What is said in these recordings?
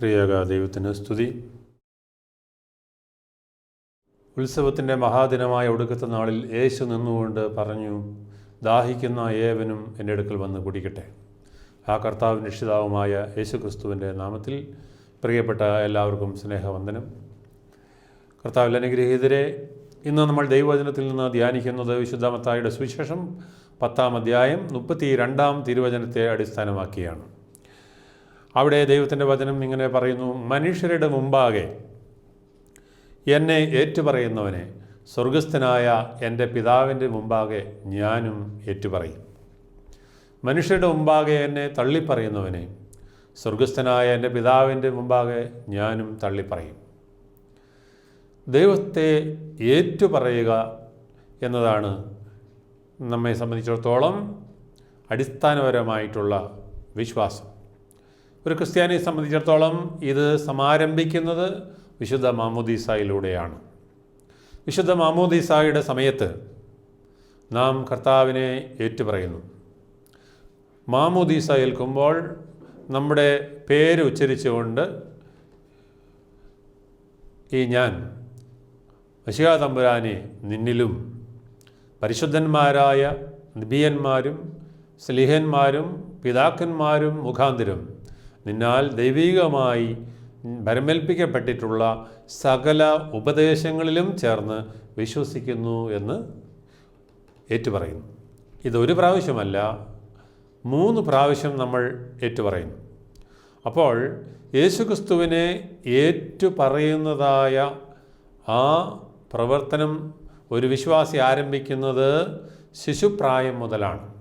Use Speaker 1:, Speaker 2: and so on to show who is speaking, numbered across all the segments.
Speaker 1: പ്രിയക ദൈവത്തിന് സ്തുതി. ഉത്സവത്തിന്റെ മഹാദിനമായ ഒടുക്കത്തെ നാളിൽ യേശു നിന്നുകൊണ്ട് പറഞ്ഞു ദാഹിക്കുന്ന ഏവനും എന്റെ അടുക്കൽ വന്ന് കുടിക്കട്ടെ. ആ കർത്താവ് രക്ഷിതാവുമായ യേശു ക്രിസ്തുവിന്റെ നാമത്തിൽ പ്രിയപ്പെട്ട എല്ലാവർക്കും സ്നേഹവന്ദനം. കർത്താവിൽ അനുഗ്രഹീതരെ ഇന്ന് നമ്മൾ ദൈവവചനത്തിൽ നിന്ന് ധ്യാനിക്കുന്നത് വിശുദ്ധമത്തായുടെ സുവിശേഷം പത്താം അധ്യായം മുപ്പത്തി രണ്ടാം തിരുവചനത്തെ അടിസ്ഥാനമാക്കിയാണ്. അവിടെ ദൈവത്തിന്റെ വചനം ഇങ്ങനെ പറയുന്നു മനുഷ്യരുടെ മുമ്പാകെ എന്നെ ഏറ്റുപറയുന്നവനെ സ്വർഗസ്ഥനായ എന്റെ പിതാവിന്റെ മുമ്പാകെ ഞാനും ഏറ്റുപറയും. മനുഷ്യരുടെ മുമ്പാകെ എന്നെ തള്ളിപ്പറയുന്നവനെ സ്വർഗസ്ഥനായ എന്റെ പിതാവിന്റെ മുമ്പാകെ ഞാനും തള്ളിപ്പറയും. ദൈവത്തെ ഏറ്റുപറയുക എന്നതാണ് നമ്മെ സംബന്ധിച്ചിടത്തോളം അടിസ്ഥാനപരമായിട്ടുള്ള വിശ്വാസം. ഒരു ക്രിസ്ത്യാനിയെ സംബന്ധിച്ചിടത്തോളം ഇത് സമാരംഭിക്കുന്നത് വിശുദ്ധ മാമോദീസായിലൂടെയാണ്. വിശുദ്ധ മാമോദീസായുടെ സമയത്ത് നാം കർത്താവിനെ ഏറ്റുപറയുന്നു. മാമോദീസ ഏൽക്കുമ്പോൾ നമ്മുടെ പേര് ഉച്ചരിച്ചുകൊണ്ട് ഈ ഞാൻ മഷികാ തമ്പുരാനെ നിന്നിലും പരിശുദ്ധന്മാരായ നിബിയന്മാരും സ്ലിഹന്മാരും പിതാക്കന്മാരും മുഖാന്തരം നിന്നാൽ ദൈവികമായി ഭരമേൽപ്പിക്കപ്പെട്ടിട്ടുള്ള സകല ഉപദേശങ്ങളിലും ചേർന്ന് വിശ്വസിക്കുന്നു എന്ന് ഏറ്റുപറയുന്നു. ഇതൊരു പ്രാവശ്യമല്ല മൂന്ന് പ്രാവശ്യം നമ്മൾ ഏറ്റുപറയുന്നു. അപ്പോൾ യേശുക്രിസ്തുവിനെ ഏറ്റുപറയുന്നതായ ആ പ്രവർത്തനം ഒരു വിശ്വാസി ആരംഭിക്കുന്നത് ശിശുപ്രായം മുതലാണ്.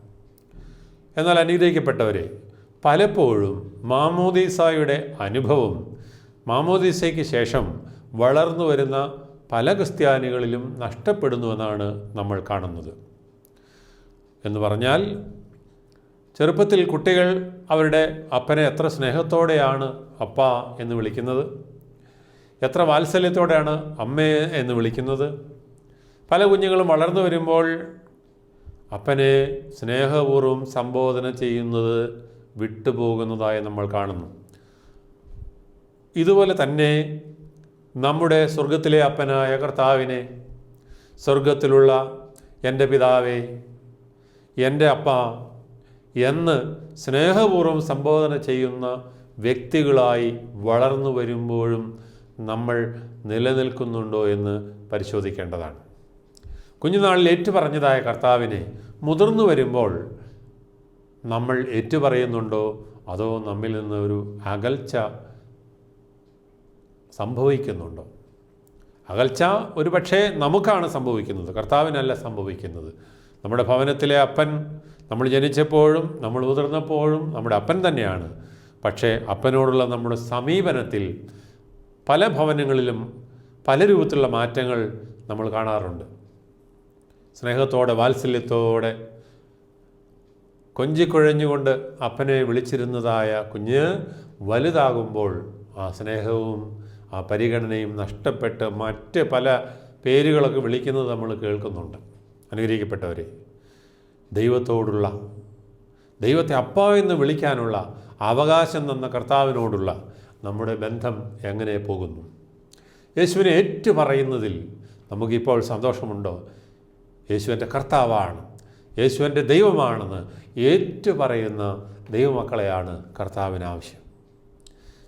Speaker 1: എന്നാൽ അനുഗ്രഹിക്കപ്പെട്ടവരെ പലപ്പോഴും മാമോദീസായുടെ അനുഭവം മാമോദീസയ്ക്ക് ശേഷം വളർന്നു വരുന്ന പല ക്രിസ്ത്യാനികളിലും നഷ്ടപ്പെടുന്നുവെന്നാണ് നമ്മൾ കാണുന്നത്. എന്ന് പറഞ്ഞാൽ ചെറുപ്പത്തിൽ കുട്ടികൾ അവരുടെ അപ്പനെ എത്ര സ്നേഹത്തോടെയാണ് അപ്പ എന്ന് വിളിക്കുന്നത് എത്ര വാത്സല്യത്തോടെയാണ് അമ്മയെ എന്ന് വിളിക്കുന്നത്. പല കുഞ്ഞുങ്ങളും വളർന്നു വരുമ്പോൾ അപ്പനെ സ്നേഹപൂർവം സംബോധന ചെയ്യുന്നത് വിട്ടുപോകുന്നതായി നമ്മൾ കാണുന്നു. ഇതുപോലെ തന്നെ നമ്മുടെ സ്വർഗത്തിലെ അപ്പനായ കർത്താവിനെ സ്വർഗത്തിലുള്ള എന്റെ പിതാവേ എന്റെ അപ്പ എന്ന് സ്നേഹപൂർവം സംബോധന ചെയ്യുന്ന വ്യക്തികളായി വളർന്നു വരുമ്പോഴും നമ്മൾ നിലനിൽക്കുന്നുണ്ടോ എന്ന് പരിശോധിക്കേണ്ടതാണ്. കുഞ്ഞുനാളിൽ ഏറ്റുപറഞ്ഞതായ കർത്താവിനെ മുതിർന്നു വരുമ്പോൾ നമ്മൾ ഏറ്റുപറയുന്നുണ്ടോ? അതോ നമ്മിൽ നിന്ന് ഒരു അകൽച്ച സംഭവിക്കുന്നുണ്ടോ? അകൽച്ച ഒരു പക്ഷേ നമുക്കാണ് സംഭവിക്കുന്നത്. കർത്താവിനല്ല സംഭവിക്കുന്നത്. നമ്മുടെ ഭവനത്തിലെ അപ്പൻ നമ്മൾ ജനിച്ചപ്പോഴും നമ്മൾ മുതിർന്നപ്പോഴും നമ്മുടെ അപ്പൻ തന്നെയാണ്. പക്ഷേ അപ്പനോടുള്ള നമ്മുടെ സമീപനത്തിൽ പല ഭവനങ്ങളിലും പല രൂപത്തിലുള്ള മാറ്റങ്ങൾ നമ്മൾ കാണാറുണ്ട്. സ്നേഹത്തോടെ വാത്സല്യത്തോടെ കൊഞ്ചിക്കുഴഞ്ഞുകൊണ്ട് അപ്പനെ വിളിച്ചിരുന്നതായ കുഞ്ഞ് വലുതാകുമ്പോൾ ആ സ്നേഹവും ആ പരിഗണനയും നഷ്ടപ്പെട്ട് മറ്റ് പല പേരുകളൊക്കെ വിളിക്കുന്നത് നമ്മൾ കേൾക്കുന്നുണ്ട്. അനുഗ്രഹിക്കപ്പെട്ടവരെ ദൈവത്തോടുള്ള ദൈവത്തെ അപ്പ എന്ന് വിളിക്കാനുള്ള അവകാശം തന്ന കർത്താവിനോടുള്ള നമ്മുടെ ബന്ധം എങ്ങനെ പോകുന്നു? യേശുവിനെ ഏറ്റു പറയുന്നതിൽ നമുക്കിപ്പോൾ സന്തോഷമുണ്ടോ? യേശുവിന്റെ കർത്താവാണ്. യേശുവിന്റെ ദൈവമാണെന്ന് ഏറ്റു പറയുന്ന ദൈവമക്കളെയാണ് കർത്താവിന് ആവശ്യം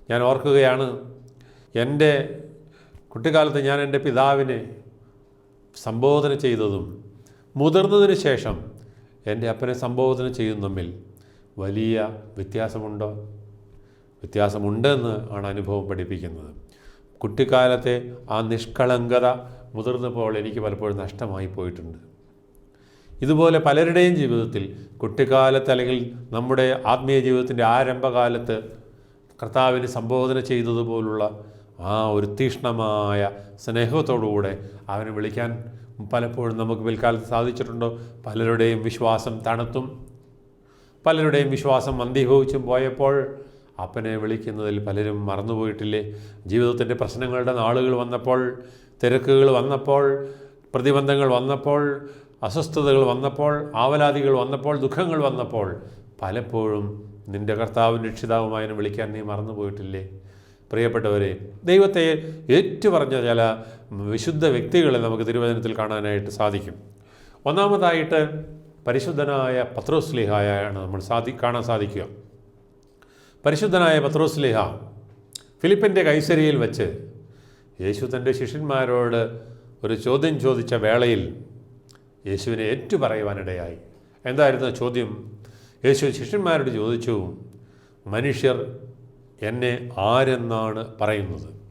Speaker 1: ഞാൻ ഓർക്കുകയാണ് എന്റെ കുട്ടിക്കാലത്ത് ഞാൻ എന്റെ പിതാവിനെ സംബോധന ചെയ്തതും മുതിർന്നതിന് ശേഷം എന്റെ അപ്പനെ സംബോധന ചെയ്യുന്ന തമ്മിൽ വലിയ വ്യത്യാസമുണ്ടോ? വ്യത്യാസമുണ്ടെന്ന് ആണ് അനുഭവം പഠിപ്പിക്കുന്നത്. കുട്ടിക്കാലത്തെ ആ നിഷ്കളങ്കത മുതിർന്നപ്പോൾ എനിക്ക് പലപ്പോഴും നഷ്ടമായി പോയിട്ടുണ്ട്. ഇതുപോലെ പലരുടെയും ജീവിതത്തിൽ കുട്ടിക്കാലത്ത് അല്ലെങ്കിൽ നമ്മുടെ ആത്മീയ ജീവിതത്തിന്റെ ആരംഭകാലത്ത് കർത്താവിന് സംബോധന ചെയ്തതുപോലുള്ള ആ ഒരു തീഷ്ണമായ സ്നേഹത്തോടുകൂടെ അവനെ വിളിക്കാൻ പലപ്പോഴും നമുക്ക് പിൽക്കാലത്ത് സാധിച്ചിട്ടുണ്ടോ? പലരുടെയും വിശ്വാസം തണുത്തും. പലരുടെയും വിശ്വാസം മന്ദീഭവിച്ചും പോയപ്പോൾ അപ്പനെ വിളിക്കുന്നതിൽ പലരും മറന്നുപോയിട്ടില്ലേ? ജീവിതത്തിന്റെ പ്രശ്നങ്ങളുടെ നാളുകൾ വന്നപ്പോൾ തിരക്കുകൾ വന്നപ്പോൾ പ്രതിബന്ധങ്ങൾ വന്നപ്പോൾ അസ്വസ്ഥതകൾ വന്നപ്പോൾ ആവലാതികൾ വന്നപ്പോൾ ദുഃഖങ്ങൾ വന്നപ്പോൾ പലപ്പോഴും നിന്റെ കർത്താവും രക്ഷിതാവുമായതിനെ വിളിക്കാൻ നീ മറന്നുപോയിട്ടില്ലേ പ്രിയപ്പെട്ടവരെ ദൈവത്തെ ഏറ്റുപറഞ്ഞ ചില വിശുദ്ധ വ്യക്തികളെ നമുക്ക് തിരുവചനത്തിൽ കാണാനായിട്ട് സാധിക്കും. ഒന്നാമതായിട്ട് പരിശുദ്ധനായ പത്രോസ്ലിഹായാണ് നമ്മൾ സാധി കാണാൻ സാധിക്കുക. പരിശുദ്ധനായ പത്രോസ്ലിഹ ഫിലിപ്പിന്റെ കൈസരിയിൽ വച്ച് യേശു തന്റെ ശിഷ്യന്മാരോട് ഒരു ചോദ്യം ചോദിച്ച വേളയിൽ യേശുവിനെ ഏറ്റുപറയുവാനിടയായി. എന്തായിരുന്നു ചോദ്യം? യേശു ശിഷ്യന്മാരോട് ചോദിച്ചു മനുഷ്യർ എന്നെ ആരെന്നാണ് പറയുന്നത്?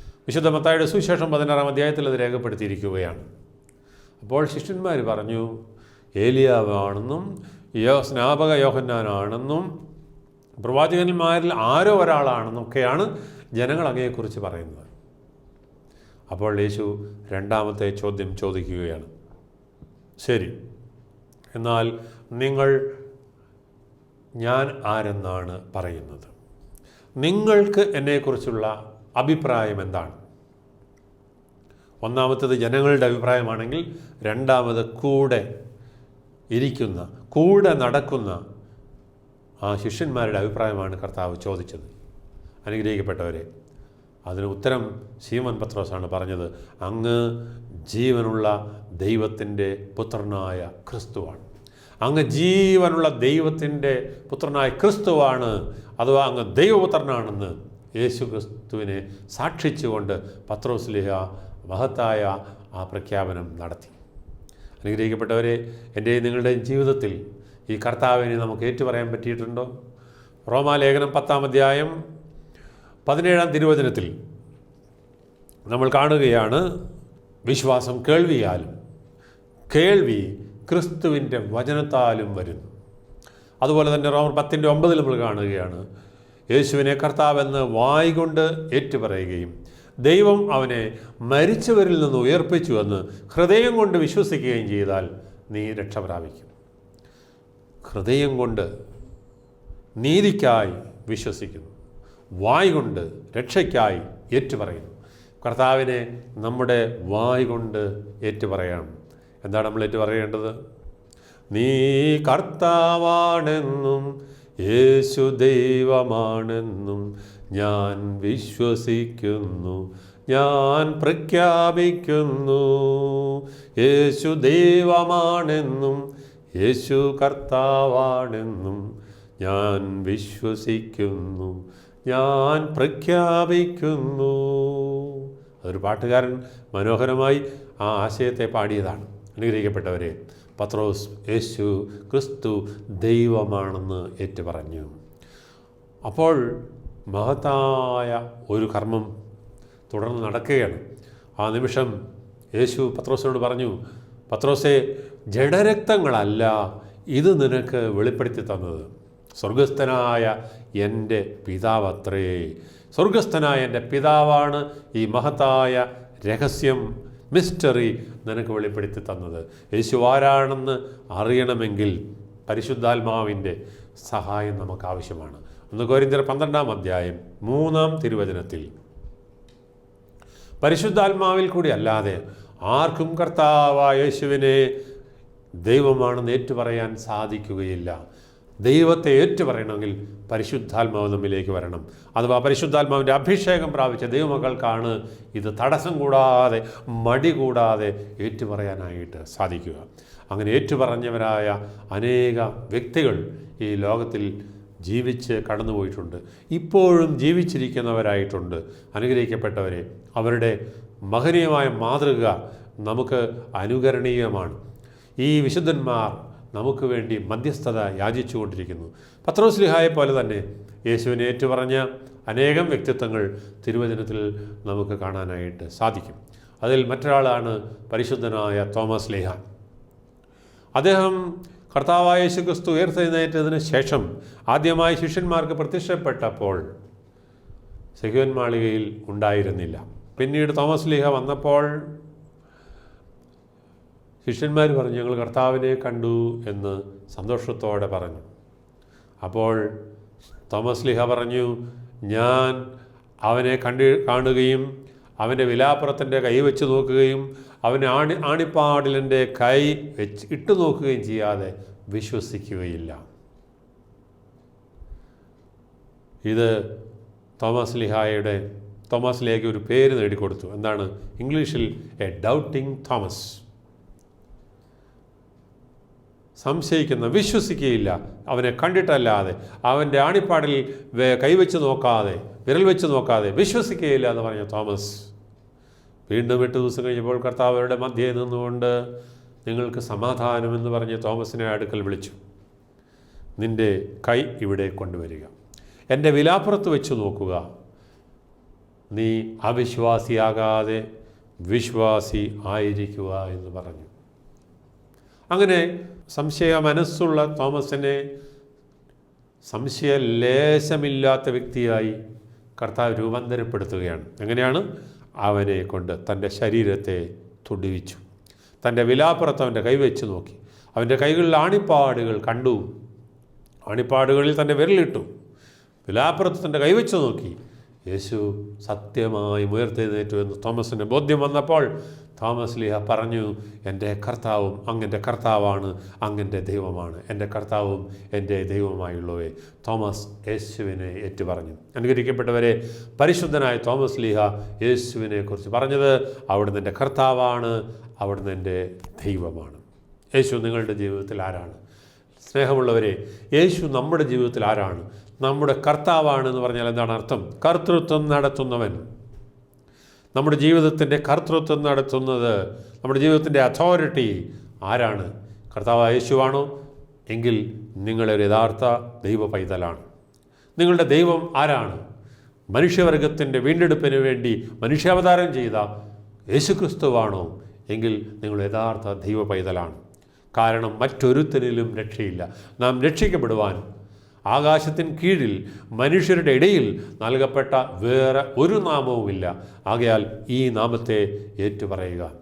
Speaker 1: വിശുദ്ധ മത്തായുടെ സുവിശേഷം പതിനാറാം അധ്യായത്തിൽ അത് രേഖപ്പെടുത്തിയിരിക്കുകയാണ്. അപ്പോൾ ശിഷ്യന്മാർ പറഞ്ഞു ഏലിയാവാണെന്നും യോ സ്നാപക യോഹന്നാനാണെന്നും പ്രവാചകന്മാരിൽ ആരോ ഒരാളാണെന്നൊക്കെയാണ് ജനങ്ങൾ അങ്ങയെക്കുറിച്ച് പറയുന്നത്. അപ്പോൾ യേശു രണ്ടാമത്തെ ചോദ്യം ചോദിക്കുകയാണ് ശരി. എന്നാൽ നിങ്ങൾ ഞാൻ ആരെന്നാണ് പറയുന്നത്? നിങ്ങൾക്ക് എന്നെക്കുറിച്ചുള്ള അഭിപ്രായം എന്താണ്? ഒന്നാമത്തത് ജനങ്ങളുടെ അഭിപ്രായമാണെങ്കിൽ രണ്ടാമത് കൂടെ ഇരിക്കുന്ന കൂടെ നടക്കുന്ന ആ ശിഷ്യന്മാരുടെ അഭിപ്രായമാണ് കർത്താവ് ചോദിച്ചത്. അനുഗ്രഹിക്കപ്പെട്ടവരെ അതിന് ഉത്തരം ശീമൻ പത്രോസാണ് പറഞ്ഞത്. അങ്ങ് ജീവനുള്ള ദൈവത്തിന്റെ പുത്രനായ ക്രിസ്തുവാണ്. അങ്ങ് ജീവനുള്ള ദൈവത്തിന്റെ പുത്രനായ ക്രിസ്തുവാണ് അഥവാ അങ്ങ് ദൈവപുത്രനാണെന്ന് യേശു ക്രിസ്തുവിനെ സാക്ഷിച്ചുകൊണ്ട് പത്രോസ്ലിഹ മഹത്തായ ആ പ്രഖ്യാപനം നടത്തി. അനുഗ്രഹിക്കപ്പെട്ടവരെ എന്റെ നിങ്ങളുടെയും ജീവിതത്തിൽ ഈ കർത്താവിനെ നമുക്ക് ഏറ്റുപറയാൻ പറ്റിയിട്ടുണ്ടോ? റോമാലേഖനം പത്താം അധ്യായം പതിനേഴാം തിരുവചനത്തിൽ നമ്മൾ കാണുകയാണ് വിശ്വാസം കേൾവിയാലും കേൾവി ക്രിസ്തുവിന്റെ വചനത്താലും വരുന്നു. അതുപോലെ തന്നെ റോമർ പത്തിന്റെ ഒമ്പതിൽ നമ്മൾ കാണുകയാണ് യേശുവിനെ കർത്താവെന്ന് വായികൊണ്ട് ഏറ്റുപറയുകയും ദൈവം അവനെ മരിച്ചവരിൽ നിന്ന് ഉയർപ്പിച്ചുവെന്ന് ഹൃദയം കൊണ്ട് വിശ്വസിക്കുകയും ചെയ്താൽ നീ രക്ഷ പ്രാപിക്കും. ഹൃദയം കൊണ്ട് നീതിക്കായി വിശ്വസിക്കുന്നു വായ് കൊണ്ട് രക്ഷയ്ക്കായി ഏറ്റുപറയുന്നു. കർത്താവിനെ നമ്മുടെ വായ് കൊണ്ട് ഏറ്റുപറയണം. എന്താണ് നമ്മൾ ഏറ്റുപറയേണ്ടത്? നീ കർത്താവാണെന്നും യേശു ദൈവമാണെന്നും ഞാൻ വിശ്വസിക്കുന്നു ഞാൻ പ്രഖ്യാപിക്കുന്നു. യേശു ദൈവമാണെന്നും യേശു കർത്താവാണെന്നും ഞാൻ വിശ്വസിക്കുന്നു ഞാൻ പ്രഖ്യാപിക്കുന്നു. അതൊരു പാട്ടുകാരൻ മനോഹരമായി ആ ആശയത്തെ പാടിയതാണ്. അനുഗ്രഹിക്കപ്പെട്ടവരെ പത്രോസ് യേശു ക്രിസ്തു ദൈവമാണെന്ന് ഏറ്റു പറഞ്ഞു അപ്പോൾ മഹത്തായ ഒരു കർമ്മം തുടർന്ന് നടക്കുകയാണ്. ആ നിമിഷം യേശു പത്രോസിനോട് പറഞ്ഞു പത്രോസെ ജഡരക്തങ്ങളല്ല ഇത് നിനക്ക് വെളിപ്പെടുത്തി തന്നത്. സ്വർഗസ്ഥനായ എന്റെ പിതാവത്രേ. സ്വർഗസ്ഥനായ എന്റെ പിതാവാണ് ഈ മഹത്തായ രഹസ്യം മിസ്റ്ററി നിനക്ക് വെളിപ്പെടുത്തി തന്നത്. യേശു ആരാണെന്ന് അറിയണമെങ്കിൽ പരിശുദ്ധാത്മാവിന്റെ സഹായം നമുക്ക് ആവശ്യമാണ് ഒന്ന് കോരിന്തർ പന്ത്രണ്ടാം അധ്യായം മൂന്നാം തിരുവചനത്തിൽ. പരിശുദ്ധാത്മാവിൽ കൂടി അല്ലാതെ ആർക്കും കർത്താവായ യേശുവിനെ ദൈവമാണെന്ന് ഏറ്റുപറയാൻ സാധിക്കുകയില്ല. ദൈവത്തെ ഏറ്റുപറയണമെങ്കിൽ പരിശുദ്ധാത്മാവ് നമ്മിലേക്ക് വരണം. അഥവാ പരിശുദ്ധാത്മാവിന്റെ അഭിഷേകം പ്രാപിച്ച ദൈവമക്കൾക്കാണ് ഇത് തടസ്സം കൂടാതെ മടി കൂടാതെ ഏറ്റുപറയാനായിട്ട് സാധിക്കുക. അങ്ങനെ ഏറ്റുപറഞ്ഞവരായ അനേക വ്യക്തികൾ ഈ ലോകത്തിൽ ജീവിച്ച് കടന്നുപോയിട്ടുണ്ട് ഇപ്പോഴും ജീവിച്ചിരിക്കുന്നവരായിട്ടുണ്ട്. അനുഗ്രഹിക്കപ്പെട്ടവരെ അവരുടെ മഹനീയമായ മാതൃക നമുക്ക് അനുകരണീയമാണ്. ഈ വിശുദ്ധന്മാർ നമുക്ക് വേണ്ടി മധ്യസ്ഥത യാചിച്ചുകൊണ്ടിരിക്കുന്നു. പത്രോസ്ലിഹായെ പോലെ തന്നെ യേശുവിനെ ഏറ്റുപറഞ്ഞ അനേകം വ്യക്തിത്വങ്ങൾ തിരുവചനത്തിൽ നമുക്ക് കാണാനായിട്ട് സാധിക്കും. അതിൽ മറ്റൊരാളാണ് പരിശുദ്ധനായ തോമസ് ലേഹ. അദ്ദേഹം കർത്താവായ യേശു ക്രിസ്തു ഉയർത്തെഴുന്നേറ്റതിന് ശേഷം ആദ്യമായി ശിഷ്യന്മാർക്ക് പ്രത്യക്ഷപ്പെട്ടപ്പോൾ സെഹ്യോൻ മാളികയിൽ ഉണ്ടായിരുന്നില്ല. പിന്നീട് തോമസ് ലീഹ വന്നപ്പോൾ ശിഷ്യന്മാർ പറഞ്ഞു ഞങ്ങൾ കർത്താവിനെ കണ്ടു എന്ന് സന്തോഷത്തോടെ പറഞ്ഞു. അപ്പോൾ തോമസ് ലിഹ പറഞ്ഞു ഞാൻ അവനെ കണ്ടി കാണുകയും അവന്റെ വിലാപ്പുറത്തിന്റെ കൈ വെച്ച് നോക്കുകയും അവന്റെ ആണി ആണിപ്പാടിലിന്റെ കൈ വെച്ച് ഇട്ട് നോക്കുകയും ചെയ്യാതെ വിശ്വസിക്കുകയില്ല. ഇത് തോമസ് ലിഹായുടെ തോമസ് ലിഹയ്ക്ക് ഒരു പേര് നേടിക്കൊടുത്തു. എന്താണ്? ഇംഗ്ലീഷിൽ എ ഡൗട്ടിങ് തോമസ്. സംശയിക്കുന്ന വിശ്വസിക്കുകയില്ല. അവനെ കണ്ടിട്ടല്ലാതെ അവന്റെ ആണിപ്പാടിൽ കൈവച്ച് നോക്കാതെ വിരൽ വെച്ച് നോക്കാതെ വിശ്വസിക്കുകയില്ല എന്ന് പറഞ്ഞ തോമസ്. വീണ്ടും എട്ട് ദിവസം കഴിഞ്ഞപ്പോൾ കർത്താവരുടെ അവരുടെ മധ്യേ നിന്നുകൊണ്ട് നിങ്ങൾക്ക് സമാധാനമെന്ന് പറഞ്ഞ് തോമസിനെ അടുക്കൽ വിളിച്ചു. നിന്റെ കൈ ഇവിടെ കൊണ്ടുവരിക. എന്റെ വിലാപ്പുറത്ത് വെച്ച് നോക്കുക. നീ അവിശ്വാസിയാകാതെ വിശ്വാസി ആയിരിക്കുക എന്ന് പറഞ്ഞു. അങ്ങനെ സംശയ മനസ്സുള്ള തോമസിനെ സംശയലേശമില്ലാത്ത വ്യക്തിയായി കർത്താവ് രൂപാന്തരപ്പെടുത്തുകയാണ്. എങ്ങനെയാണ്? അവനെ കൊണ്ട് തന്റെ ശരീരത്തെ തൊടുവിച്ചു. തന്റെ വിലാപ്പുറത്ത് അവന്റെ കൈവച്ച് നോക്കി. അവന്റെ കൈകളിൽ ആണിപ്പാടുകൾ കണ്ടു. ആണിപ്പാടുകളിൽ തന്റെ വിരലിട്ടു. വിലാപ്പുറത്ത് തന്റെ കൈവച്ച് നോക്കി. യേശു സത്യമായി ഉയർത്തെഴുന്നേറ്റു എന്ന് തോമസിന് ബോധ്യം വന്നപ്പോൾ തോമസ് ലിഹ പറഞ്ഞു എന്റെ കർത്താവും അങ്ങന്റെ കർത്താവാണ് അങ്ങന്റെ ദൈവമാണ്. എന്റെ കർത്താവും എന്റെ ദൈവമായുള്ളവേ തോമസ് യേശുവിനെ ഏറ്റുപറഞ്ഞു. അനുകരിക്കപ്പെട്ടവരെ പരിശുദ്ധനായ തോമസ് ലീഹ യേശുവിനെ കുറിച്ച് പറഞ്ഞത് അവിടുന്ന് എന്റെ കർത്താവാണ് അവിടുന്ന് എന്റെ ദൈവമാണ്. യേശു നിങ്ങളുടെ ജീവിതത്തിൽ ആരാണ്? സ്നേഹമുള്ളവരെ യേശു നമ്മുടെ ജീവിതത്തിൽ ആരാണ്? നമ്മുടെ കർത്താവാണ് എന്ന് പറഞ്ഞാൽ എന്താണ് അർത്ഥം? കർത്തൃത്വം നടത്തുന്നവൻ. നമ്മുടെ ജീവിതത്തിന്റെ കർത്തൃത്വം നടത്തുന്നത് നമ്മുടെ ജീവിതത്തിന്റെ അതോറിറ്റി ആരാണ്? കർത്താവ് യേശുവാണോ? എങ്കിൽ നിങ്ങളൊരു യഥാർത്ഥ ദൈവ പൈതലാണ് നിങ്ങളുടെ ദൈവം ആരാണ്? മനുഷ്യവർഗത്തിന്റെ വീണ്ടെടുപ്പിന് വേണ്ടി മനുഷ്യാവതാരം ചെയ്ത യേശുക്രിസ്തുവാണോ? എങ്കിൽ നിങ്ങൾ യഥാർത്ഥ ദൈവ പൈതലാണ് കാരണം മറ്റൊരുത്തരിലും രക്ഷയില്ല. നാം രക്ഷിക്കപ്പെടുവാൻ ആകാശത്തിന് കീഴിൽ മനുഷ്യരുടെ ഇടയിൽ നൽകപ്പെട്ട വേറെ ഒരു നാമവുമില്ല. ആകയാൽ ഈ നാമത്തെ ഏറ്റുപറയുക.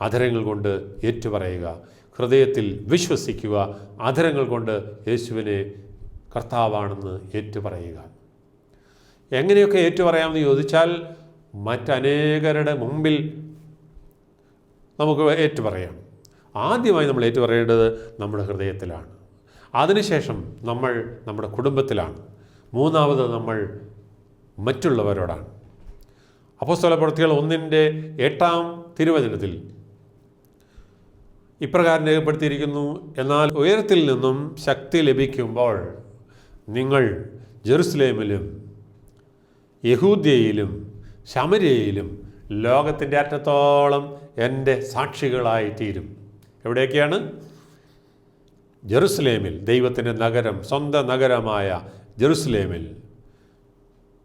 Speaker 1: അധരങ്ങൾ കൊണ്ട് ഏറ്റുപറയുക. ഹൃദയത്തിൽ വിശ്വസിക്കുക. അധരങ്ങൾ കൊണ്ട് യേശുവിനെ കർത്താവാണെന്ന് ഏറ്റുപറയുക. എങ്ങനെയൊക്കെ ഏറ്റുപറയാമെന്ന് ചോദിച്ചാൽ മറ്റനേകരുടെ മുമ്പിൽ നമുക്ക് ഏറ്റുപറയാം. ആദ്യമായി നമ്മൾ ഏറ്റുപറയേണ്ടത് നമ്മുടെ ഹൃദയത്തിലാണ്. അതിനുശേഷം നമ്മൾ നമ്മുടെ കുടുംബത്തിലാണ്. മൂന്നാമത് നമ്മൾ മറ്റുള്ളവരോടാണ്. അപ്പോസ്തല പ്രവൃത്തികൾ ഒന്നിന്റെ എട്ടാം തിരുവചനത്തിൽ ഇപ്രകാരം രേഖപ്പെടുത്തിയിരിക്കുന്നു എന്നാൽ ഉയരത്തിൽ നിന്നും ശക്തി ലഭിക്കുമ്പോൾ നിങ്ങൾ ജെറുസലേമിലും യഹൂദ്യയിലും ശമര്യയിലും ലോകത്തിന്റെ അറ്റത്തോളം എന്റെ സാക്ഷികളായിത്തീരും. എവിടെയൊക്കെയാണ്? ജെറുസലേമിൽ ദൈവത്തിന്റെ നഗരം സ്വന്തം നഗരമായ ജെറുസലേമിൽ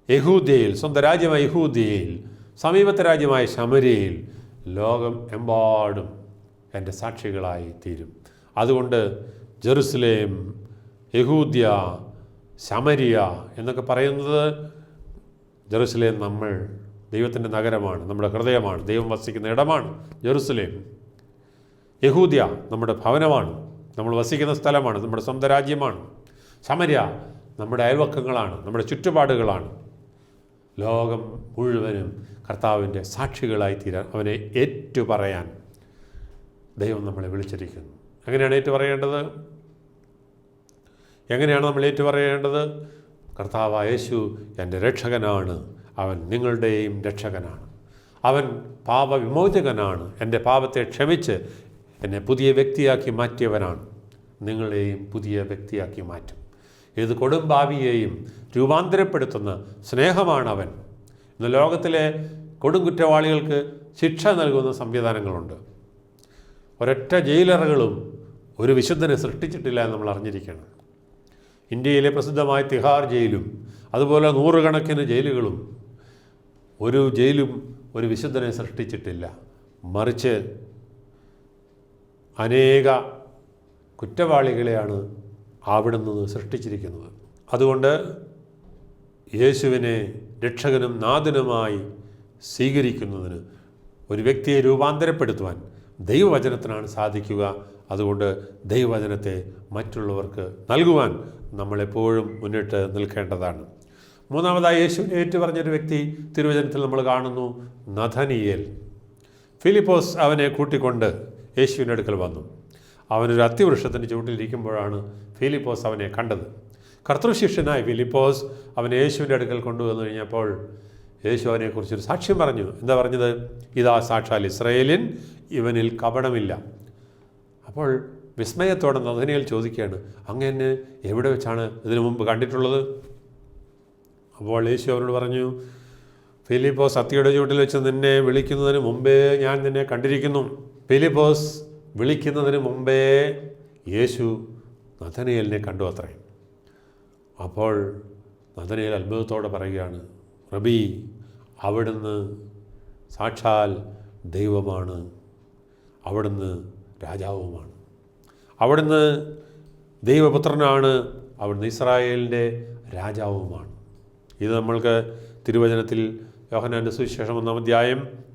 Speaker 1: യഹൂദിയയിൽ സ്വന്തം രാജ്യമായ യഹൂദിയയിൽ സമീപത്തെ രാജ്യമായ ശമരിയയിൽ ലോകം എമ്പാടും എന്റെ സാക്ഷികളായി തീരും. അതുകൊണ്ട് ജെറുസലേം യഹൂദിയ ശമരിയ എന്നൊക്കെ പറയുന്നത് ജെറുസലേം നമ്മൾ ദൈവത്തിന്റെ നഗരമാണ് നമ്മുടെ ഹൃദയമാണ് ദൈവം വസിക്കുന്ന ഇടമാണ് ജെറുസലേം. യഹൂദിയ നമ്മുടെ ഭവനമാണ്. നമ്മൾ വസിക്കുന്ന സ്ഥലമാണ് നമ്മുടെ സ്വന്തം രാജ്യമാണ്. സമര്യ നമ്മുടെ അയൽവക്കങ്ങളാണ് നമ്മുടെ ചുറ്റുപാടുകളാണ്. ലോകം മുഴുവനും കർത്താവിന്റെ സാക്ഷികളായി തീരാൻ അവനെ ഏറ്റുപറയാൻ ദൈവം നമ്മളെ വിളിച്ചിരിക്കുന്നു. എങ്ങനെയാണ് ഏറ്റുപറയേണ്ടത്? എങ്ങനെയാണ് നമ്മൾ ഏറ്റുപറയേണ്ടത്? കർത്താവ് യേശു എന്റെ രക്ഷകനാണ് അവൻ നിങ്ങളുടെയും രക്ഷകനാണ്. അവൻ പാപവിമോചകനാണ് എന്റെ പാപത്തെ ക്ഷമിച്ച് എന്നെ പുതിയ വ്യക്തിയാക്കി മാറ്റിയവനാണ് നിങ്ങളെയും പുതിയ വ്യക്തിയാക്കി മാറ്റും. ഏത് കൊടുംഭാവിയെയും രൂപാന്തരപ്പെടുത്തുന്ന സ്നേഹമാണ് അവൻ ഇന്ന് ലോകത്തിലെ കൊടുംകുറ്റവാളികൾക്ക് ശിക്ഷ നൽകുന്ന സംവിധാനങ്ങളുണ്ട്. ഒരൊറ്റ ജയിലറകളും ഒരു വിശുദ്ധനെ സൃഷ്ടിച്ചിട്ടില്ല എന്ന് നമ്മൾ അറിഞ്ഞിരിക്കണം. ഇന്ത്യയിലെ പ്രസിദ്ധമായ തിഹാർ ജയിലും അതുപോലെ നൂറുകണക്കിന് ജയിലുകളും ഒരു ജയിലും ഒരു വിശുദ്ധനെ സൃഷ്ടിച്ചിട്ടില്ല. മറിച്ച് അനേക കുറ്റവാളികളെയാണ് അവിടെ നിന്ന് സൃഷ്ടിച്ചിരിക്കുന്നത്. അതുകൊണ്ട് യേശുവിനെ രക്ഷകനും നാഥനുമായി സ്വീകരിക്കുന്നതിന് ഒരു വ്യക്തിയെ രൂപാന്തരപ്പെടുത്തുവാൻ ദൈവവചനത്തിനാണ് സാധിക്കുക. അതുകൊണ്ട് ദൈവവചനത്തെ മറ്റുള്ളവർക്ക് നൽകുവാൻ നമ്മളെപ്പോഴും മുന്നിട്ട് നിൽക്കേണ്ടതാണ്. മൂന്നാമതായി യേശുവിനെ ഏറ്റുപറഞ്ഞൊരു വ്യക്തി തിരുവചനത്തിൽ നമ്മൾ കാണുന്നു നഥനിയേൽ. ഫിലിപ്പോസ് അവനെ കൂട്ടിക്കൊണ്ട് യേശുവിന്റെ അടുക്കൽ വന്നു. അവനൊരു അത്തിവൃക്ഷത്തിന്റെ ചുവട്ടിലിരിക്കുമ്പോഴാണ് ഫിലിപ്പോസ് അവനെ കണ്ടത്. കർത്തൃശിഷ്യനായ ഫിലിപ്പോസ് അവൻ യേശുവിന്റെ അടുക്കൽ കൊണ്ടുവന്നു കഴിഞ്ഞപ്പോൾ യേശു അവനെക്കുറിച്ചൊരു സാക്ഷ്യം പറഞ്ഞു. എന്താ പറഞ്ഞത്? ഇതാ സാക്ഷാൽ ഇസ്രയേലിൻ ഇവനിൽ കപടമില്ല. അപ്പോൾ വിസ്മയത്തോടെ നദനയിൽ ചോദിക്കുകയാണ് അങ്ങനെ എവിടെ വെച്ചാണ് ഇതിനു മുമ്പ് കണ്ടിട്ടുള്ളത്? അപ്പോൾ യേശു അവരോട് പറഞ്ഞു ഫിലിപ്പോസ് സത്യയുടെ ചുവട്ടിൽ വെച്ച് നിന്നെ വിളിക്കുന്നതിന് മുമ്പേ ഞാൻ നിന്നെ കണ്ടിരിക്കുന്നു. ഫിലിപ്പോസ് വിളിക്കുന്നതിന് മുമ്പേ യേശു നഥനയേലിനെ കണ്ടു അത്രേ അപ്പോൾ നഥനയേൽ അത്ഭുതത്തോടെ പറയുകയാണ് റബി അവിടുന്ന് സാക്ഷാൽ ദൈവമാണ് അവിടുന്ന് രാജാവുമാണ്. അവിടുന്ന് ദൈവപുത്രനാണ് അവിടുന്ന് ഇസ്രായേലിന്റെ രാജാവുമാണ്. ഇത് നമ്മൾക്ക് തിരുവചനത്തിൽ യോഹനാന്റെ സുവിശേഷം ഒന്നാം അധ്യായം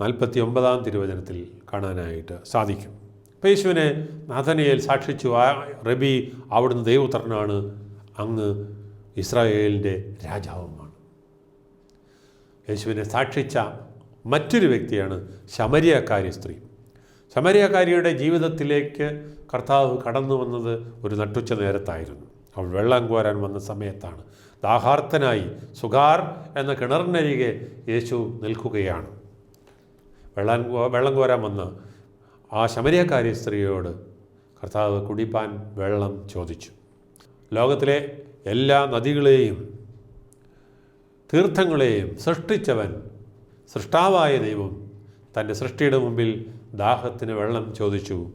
Speaker 1: നാൽപ്പത്തി ഒമ്പതാം തിരുവചനത്തിൽ കാണാനായിട്ട് സാധിക്കും. അപ്പോൾ യേശുവിനെ നാഥനയിൽ സാക്ഷിച്ചു. ആ റബി അവിടുന്ന് ദൈവപുത്രനാണ്. അങ്ങ് ഇസ്രായേലിന്റെ രാജാവുമാണ്. യേശുവിനെ സാക്ഷിച്ച മറ്റൊരു വ്യക്തിയാണ് ശമരിയക്കാരി സ്ത്രീ. ശമരിയക്കാരിയുടെ ജീവിതത്തിലേക്ക് കർത്താവ് കടന്നു വന്നത് ഒരു നട്ടുച്ച നേരത്തായിരുന്നു. അവൾ വെള്ളം കോരാൻ വന്ന സമയത്താണ്. ദാഹാർത്തനായി സുഗാർ എന്ന കിണറിനരികെ യേശു നിൽക്കുകയാണ്. വെള്ളം വെള്ളം കോരാൻ വന്ന ആ ശമരിയക്കാരി സ്ത്രീയോട് കർത്താവ് കുടിപ്പാൻ വെള്ളം ചോദിച്ചു. ലോകത്തിലെ എല്ലാ നദികളെയും തീർത്ഥങ്ങളെയും സൃഷ്ടിച്ചവൻ സൃഷ്ടാവായ ദൈവം തന്റെ സൃഷ്ടിയുടെ മുമ്പിൽ ദാഹത്തിന് വെള്ളം ചോദിച്ചു.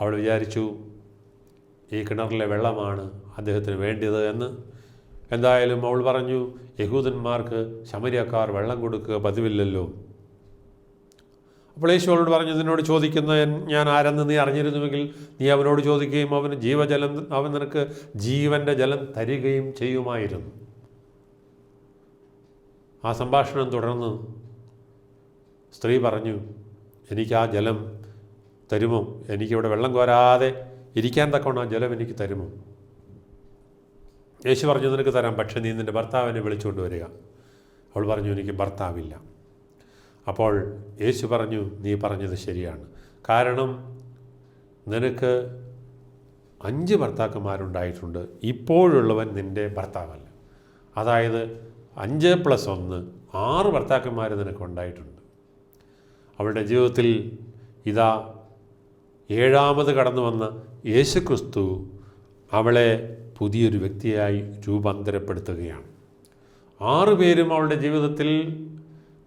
Speaker 1: അവൾ വിചാരിച്ചു ഈ കിണറിലെ വെള്ളമാണ് അദ്ദേഹത്തിന് വേണ്ടത് എന്ന്. എന്തായാലും അവൾ പറഞ്ഞു യഹൂദന്മാർക്ക് ശമരിയക്കാർ വെള്ളം കൊടുക്കുക പതിവില്ലല്ലോ. അപ്പോൾ യേശുവോട് പറഞ്ഞു നിന്നോട് ചോദിക്കുന്ന ഞാൻ ആരെന്ന് നീ അറിഞ്ഞിരുന്നുവെങ്കിൽ നീ അവനോട് ചോദിക്കുകയും അവന് ജീവജലം അവൻ നിനക്ക് ജീവന്റെ ജലം തരികയും ചെയ്യുമായിരുന്നു. ആ സംഭാഷണം തുടർന്ന് സ്ത്രീ പറഞ്ഞു എനിക്ക് ആ ജലം തരുമോ? എനിക്കിവിടെ വെള്ളം കോരാതെ ഇരിക്കാൻ തക്കവണ്ണം ആ ജലം എനിക്ക് തരുമോ? യേശു പറഞ്ഞു നിനക്ക് തരാം പക്ഷേ നീ നിന്റെ ഭർത്താവിനെ വിളിച്ചുകൊണ്ട് വരിക. അവൾ പറഞ്ഞു എനിക്ക് ഭർത്താവില്ല. അപ്പോൾ യേശു പറഞ്ഞു നീ പറഞ്ഞത് ശരിയാണ്. കാരണം നിനക്ക് അഞ്ച് ഭർത്താക്കന്മാരുണ്ടായിട്ടുണ്ട്. ഇപ്പോഴുള്ളവൻ നിന്റെ ഭർത്താവല്ല. അതായത് അഞ്ച് പ്ലസ് ഒന്ന് ആറ് ഭർത്താക്കന്മാർ നിനക്കുണ്ടായിട്ടുണ്ട് അവളുടെ ജീവിതത്തിൽ ഇതാ ഏഴാമത് കടന്നു വന്ന യേശുക്രിസ്തു അവളെ പുതിയൊരു വ്യക്തിയായി രൂപാന്തരപ്പെടുത്തുകയാണ്. ആറുപേരും അവളുടെ ജീവിതത്തിൽ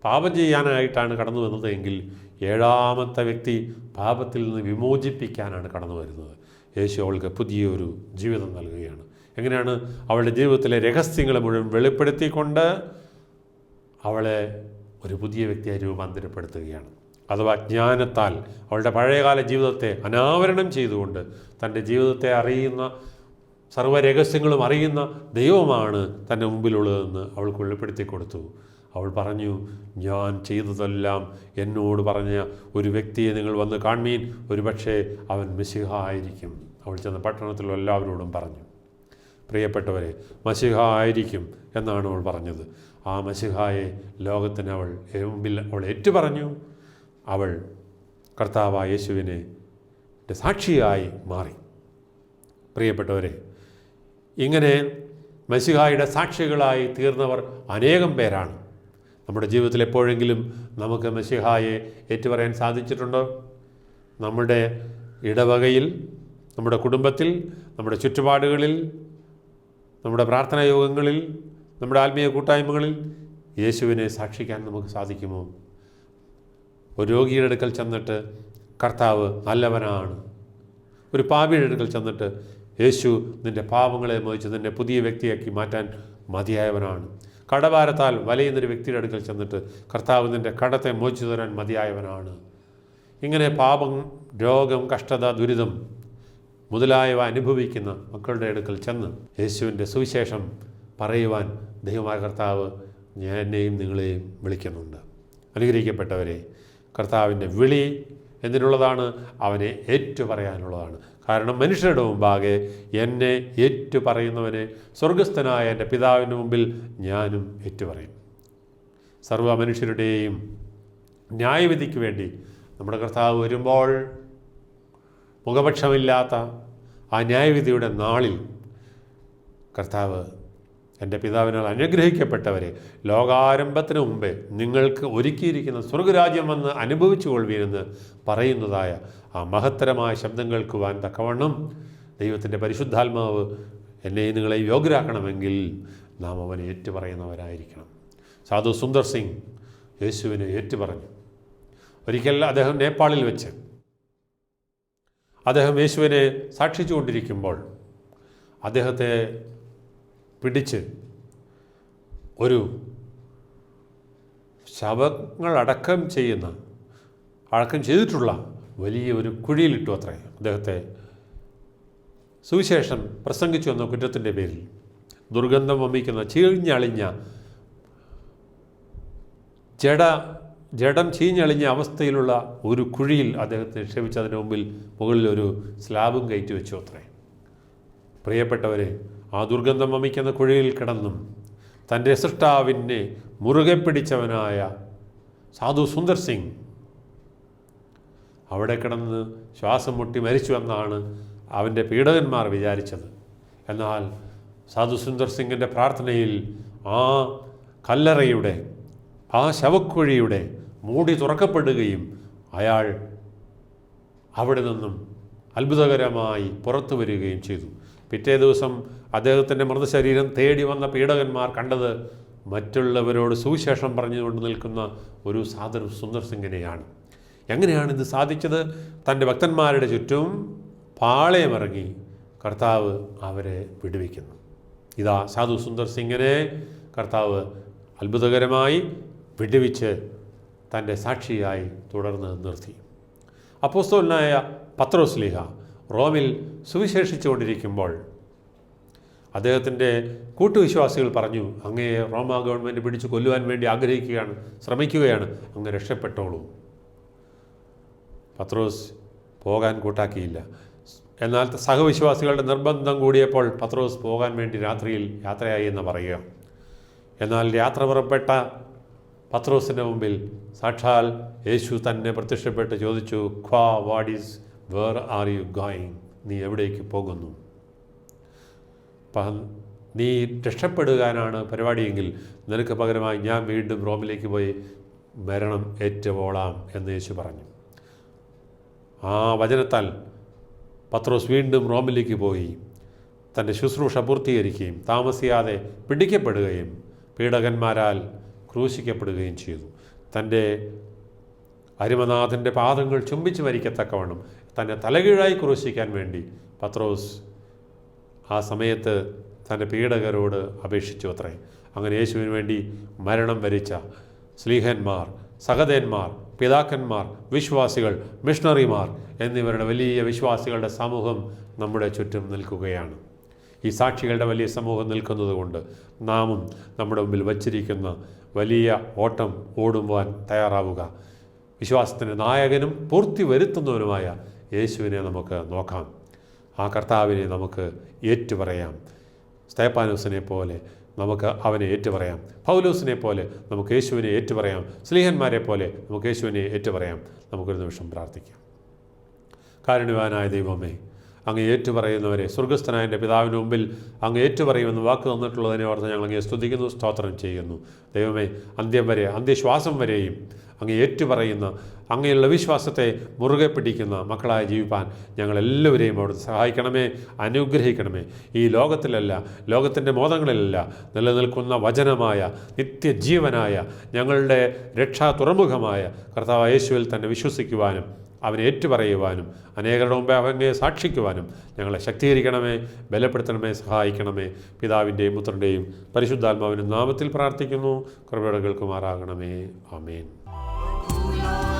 Speaker 1: പാപം ചെയ്യാനായിട്ടാണ് കടന്നു വന്നത് എങ്കിൽ ഏഴാമത്തെ വ്യക്തി പാപത്തിൽ നിന്ന് വിമോചിപ്പിക്കാനാണ് കടന്നു വരുന്നത്. യേശു അവൾക്ക് പുതിയൊരു ജീവിതം നൽകുകയാണ്. എങ്ങനെയാണ് അവളുടെ ജീവിതത്തിലെ രഹസ്യങ്ങളെ മുഴുവൻ വെളിപ്പെടുത്തിക്കൊണ്ട് അവളെ ഒരു പുതിയ വ്യക്തിയായി രൂപാന്തരപ്പെടുത്തുകയാണ്. അഥവാ ജ്ഞാനത്താൽ അവളുടെ പഴയകാല ജീവിതത്തെ അനാവരണം ചെയ്തുകൊണ്ട് തന്റെ ജീവിതത്തെ അറിയുന്ന സർവരഹസ്യങ്ങളും അറിയുന്ന ദൈവമാണ് തന്റെ മുമ്പിലുള്ളതെന്ന് അവൾക്ക് വെളിപ്പെടുത്തി കൊടുത്തു അവൾ പറഞ്ഞു ഞാൻ ചെയ്തതെല്ലാം എന്നോട് പറഞ്ഞ ഒരു വ്യക്തിയെ നിങ്ങൾ വന്ന് കാൺമീൻ. ഒരു പക്ഷേ അവൻ മിശിഹ ആയിരിക്കും അവൾ ചെന്ന പട്ടണത്തിലുള്ള എല്ലാവരോടും പറഞ്ഞു പ്രിയപ്പെട്ടവരെ മസിഹ ആയിരിക്കും എന്നാണ് അവൾ പറഞ്ഞത്. ആ മസിഹായെ ലോകത്തിന് അവൾ മുമ്പിൽ അവൾ ഏറ്റുപറഞ്ഞു. അവൾ കർത്താവായ യേശുവിനെ സാക്ഷിയായി മാറി. പ്രിയപ്പെട്ടവരെ ഇങ്ങനെ മസിഹായുടെ സാക്ഷികളായി തീർന്നവർ അനേകം പേരാണ്. നമ്മുടെ ജീവിതത്തിൽ എപ്പോഴെങ്കിലും നമുക്ക് മെസ്സിഹായെ ഏറ്റുപറയാൻ സാധിച്ചിട്ടുണ്ടോ? നമ്മുടെ ഇടവകയിൽ നമ്മുടെ കുടുംബത്തിൽ നമ്മുടെ ചുറ്റുപാടുകളിൽ നമ്മുടെ പ്രാർത്ഥനാ യോഗങ്ങളിൽ നമ്മുടെ ആത്മീയ കൂട്ടായ്മകളിൽ യേശുവിനെ സാക്ഷിക്കാൻ നമുക്ക് സാധിക്കുമോ? ഒരു രോഗിയുടെ അടുക്കൽ ചെന്നിട്ട് കർത്താവ് നല്ലവനാണ്. ഒരു പാപിയുടെ അടുക്കൽ ചെന്നിട്ട് യേശു നിന്റെ പാപങ്ങളെ മോഹിച്ച് നിന്നെ പുതിയ വ്യക്തിയാക്കി മാറ്റാൻ മതിയായവനാണ്. കടഭാരത്താൽ വലയുന്നൊരു വ്യക്തിയുടെ അടുക്കൽ ചെന്നിട്ട് കർത്താവ് നിന്റെ കടത്തെ മോചിച്ചു തരാൻ മതിയായവനാണ്. ഇങ്ങനെ പാപം രോഗം കഷ്ടത ദുരിതം മുതലായവ അനുഭവിക്കുന്ന മക്കളുടെ അടുക്കൽ ചെന്ന് യേശുവിന്റെ സുവിശേഷം പറയുവാൻ ദൈവമായ കർത്താവ് എന്നെയും നിങ്ങളെയും വിളിക്കുന്നുണ്ട്. അനുഗ്രഹിക്കപ്പെട്ടവരെ കർത്താവിന്റെ വിളി എന്തിനുള്ളതാണ് അവനെ ഏറ്റു പറയാനുള്ളതാണ് കാരണം മനുഷ്യരുടെ മുമ്പാകെ എന്നെ ഏറ്റു പറയുന്നവനെ സ്വർഗസ്ഥനായ എന്റെ പിതാവിന്റെ മുമ്പിൽ ഞാനും ഏറ്റുപറയും. സർവ മനുഷ്യരുടെയും ന്യായവിധിക്ക് വേണ്ടി നമ്മുടെ കർത്താവ് വരുമ്പോൾ മുഖപക്ഷമില്ലാത്ത ആ ന്യായവിധിയുടെ നാളിൽ കർത്താവ് എന്റെ പിതാവിനാൽ അനുഗ്രഹിക്കപ്പെട്ടവരെ ലോകാരംഭത്തിന് മുമ്പേ നിങ്ങൾക്ക് ഒരുക്കിയിരിക്കുന്ന സ്വർഗരാജ്യം വന്ന് അനുഭവിച്ചു കൊള്ളുവീരെന്ന് പറയുന്നതായ ആ മഹത്തരമായ ശബ്ദം കേൾക്കുവാൻ തക്കവണ്ണം ദൈവത്തിന്റെ പരിശുദ്ധാത്മാവ് എന്നെ നിങ്ങളെ യോഗ്യരാക്കണമെങ്കിൽ നാം അവനെ ഏറ്റുപറയുന്നവരായിരിക്കണം. സാധു സുന്ദർ സിംഗ് യേശുവിനെ ഏറ്റുപറഞ്ഞു. ഒരിക്കൽ അദ്ദേഹം നേപ്പാളിൽ വെച്ച് അദ്ദേഹം യേശുവിനെ സാക്ഷിച്ചുകൊണ്ടിരിക്കുമ്പോൾ അദ്ദേഹത്തെ പിടിച്ച് ഒരു ശവങ്ങളടക്കം ചെയ്യുന്ന അടക്കം ചെയ്തിട്ടുള്ള വലിയ ഒരു കുഴിയിലിട്ടു അത്രേ. അദ്ദേഹത്തെ സുവിശേഷം പ്രസംഗിച്ചു വന്ന കുറ്റത്തിന്റെ പേരിൽ ദുർഗന്ധം വമിക്കുന്ന ചീഞ്ഞളിഞ്ഞ ജഡ ജഡം ചീഞ്ഞളിഞ്ഞ അവസ്ഥയിലുള്ള ഒരു കുഴിയിൽ അദ്ദേഹത്തെ നിക്ഷേപിച്ചതിന് മുമ്പിൽ മുകളിൽ ഒരു സ്ലാബും കയറ്റി വെച്ചു അത്രേ. പ്രിയപ്പെട്ടവരെ ആ ദുർഗന്ധം വമിക്കുന്ന കുഴിയിൽ കിടന്നും തന്റെ സൃഷ്ടാവിനെ മുറുകെ പിടിച്ചവനായ സാധു സുന്ദർ സിംഗ്. അവിടെ കിടന്ന് ശ്വാസം മുട്ടി മരിച്ചു എന്നാണ് അവന്റെ പീഡകന്മാർ വിചാരിച്ചത്. എന്നാൽ സാധു സുന്ദർ സിംഗിന്റെ പ്രാർത്ഥനയിൽ ആ കല്ലറയുടെ ആ ശവക്കുഴിയുടെ മൂടി തുറക്കപ്പെടുകയും അയാൾ അവിടെ നിന്നും അത്ഭുതകരമായി പുറത്തു വരികയും ചെയ്തു. പിറ്റേ ദിവസം അദ്ദേഹത്തിന്റെ മൃതശരീരം തേടി വന്ന പീഡകന്മാർ കണ്ടത് മറ്റുള്ളവരോട് സുവിശേഷം പറഞ്ഞുകൊണ്ട് നിൽക്കുന്ന ഒരു സാധു സുന്ദർ സിംഗിനെയാണ്. എങ്ങനെയാണ് ഇത് സാധിച്ചത്? തന്റെ ഭക്തന്മാരുടെ ചുറ്റും പാളയമിറങ്ങി കർത്താവ് അവരെ വിടുവിക്കുന്നു. ഇതാ സാധു സുന്ദർ സിംഗിനെ കർത്താവ് അത്ഭുതകരമായി വിടുവിച്ച് തന്റെ സാക്ഷിയായി തുടർന്ന് നിർത്തി. അപ്പോസ്തോലനായ പത്രോസ്ലിഹ റോമിൽ സുവിശേഷിച്ചുകൊണ്ടിരിക്കുമ്പോൾ അദ്ദേഹത്തിന്റെ കൂട്ടുവിശ്വാസികൾ പറഞ്ഞു അങ്ങയെ റോമ ഗവൺമെന്റ് പിടിച്ച് കൊല്ലുവാൻ വേണ്ടി ആഗ്രഹിക്കുകയാണ് ശ്രമിക്കുകയാണ് അങ്ങ് രക്ഷപ്പെട്ടോളൂ. പത്രോസ് പോകാൻ കൂട്ടാക്കിയില്ല. എന്നാൽ സഹവിശ്വാസികളുടെ നിർബന്ധം കൂടിയപ്പോൾ പത്രോസ് പോകാൻ വേണ്ടി രാത്രിയിൽ യാത്രയായി എന്ന് പറയുക. എന്നാൽ യാത്ര പുറപ്പെട്ട പത്രോസിന്റെ മുമ്പിൽ സാക്ഷാൽ യേശു തന്നെ പ്രത്യക്ഷപ്പെട്ട് ചോദിച്ചു ഖ്വാ what is where are you going? നീ എവിടേക്ക് പോകുന്നു? നീ രക്ഷപ്പെടുകാനാണ് പരിപാടിയെങ്കിൽ നിനക്ക് പകരമായി ഞാൻ വീണ്ടും റോമിലേക്ക് പോയി മരണം ഏറ്റുപോളാം എന്ന് യേശു പറഞ്ഞു. ആ വചനത്താൽ പത്രോസ് വീണ്ടും റോമിലേക്ക് പോയി. തന്റെ ശുശ്രൂഷ പൂർത്തീകരിക്കുകയും താമസിയാതെ പിടിക്കപ്പെടുകയും പീഡകന്മാരാൽ ക്രൂശിക്കപ്പെടുകയും ചെയ്തു. തന്റെ അരിമനാഥന്റെ പാദങ്ങൾ ചുംബിച്ച് മരിക്കത്തക്കവണ്ണം തന്നെ തലകീഴായി ക്രൂശിക്കാൻ വേണ്ടി പത്രോസ് ആ സമയത്ത് തന്റെ പീഡകരോട് അപേക്ഷിച്ചു അത്രേ. അങ്ങനെ യേശുവിന് വേണ്ടി മരണം വരിച്ച സ്ലീഹന്മാർ സഹദേന്മാർ പിതാക്കന്മാർ വിശ്വാസികൾ മിഷണറിമാർ എന്നിവരുടെ വലിയ വിശ്വാസികളുടെ സമൂഹം നമ്മുടെ ചുറ്റും നിൽക്കുകയാണ്. ഈ സാക്ഷികളുടെ വലിയ സമൂഹം നിൽക്കുന്നത് കൊണ്ട് നാമും നമ്മുടെ മുമ്പിൽ വച്ചിരിക്കുന്ന വലിയ ഓട്ടം ഓടുവാൻ തയ്യാറാവുക. വിശ്വാസത്തിന്റെ നായകനും പൂർത്തി വരുത്തുന്നവനുമായ യേശുവിനെ നമുക്ക് നോക്കാം. ആ കർത്താവിനെ നമുക്ക് ഏറ്റുപറയാം. സ്തേപ്പാനൂസിനെ പോലെ നമുക്ക് അവനെ ഏറ്റുപറയാം. പൗലൂസിനെ പോലെ നമുക്ക് യേശുവിനെ ഏറ്റുപറയാം. സ്ലീഹന്മാരെ പോലെ നമുക്ക് യേശുവിനെ ഏറ്റുപറയാം. നമുക്കൊരു നിമിഷം പ്രാർത്ഥിക്കാം. കാരുണ്യവാനായ ദൈവമേ അങ്ങ് ഏറ്റുപറയുന്നവരെ സ്വർഗസ്ഥനായ എന്റെ പിതാവിന് മുമ്പിൽ അങ്ങ് ഏറ്റുപറയുമെന്ന് വാക്ക് തന്നിട്ടുള്ളതിനെ ഓർത്ത് ഞങ്ങൾ അങ്ങേ സ്തുതിക്കുന്നു സ്തോത്രം ചെയ്യുന്നു. ദൈവമേ അന്ത്യം വരെ അന്ത്യശ്വാസം വരെയും അങ്ങ് ഏറ്റുപറയുന്ന. അങ്ങയുള്ള വിശ്വാസത്തെ മുറുകെ പിടിക്കുന്ന മക്കളായി ജീവിപ്പാൻ ഞങ്ങളെല്ലാവരെയും അവിടുന്ന് സഹായിക്കണമേ അനുഗ്രഹിക്കണമേ. ഈ ലോകത്തിലല്ല ലോകത്തിന്റെ മോദങ്ങളിലല്ല നിലനിൽക്കുന്ന വചനമായ നിത്യജീവനായ ഞങ്ങളുടെ രക്ഷാ തുറമുഖമായ കർത്താവ് യേശുവിൽ തന്നെ വിശ്വസിക്കുവാനും അവനെ ഏറ്റുപറയുവാനും അനേകരുടെ മുമ്പേ അവനെ സാക്ഷിക്കുവാനും ഞങ്ങളെ ശക്തീകരിക്കണമേ ബലപ്പെടുത്തണമേ സഹായിക്കണമേ. പിതാവിന്റെയും പുത്രന്റെയും പരിശുദ്ധാത്മാവിന്റെ നാമത്തിൽ പ്രാർത്ഥിക്കുന്നു. കൃപയുടെ കേൾക്കുമാറാകണമേ. ആമേൻ.
Speaker 2: 주여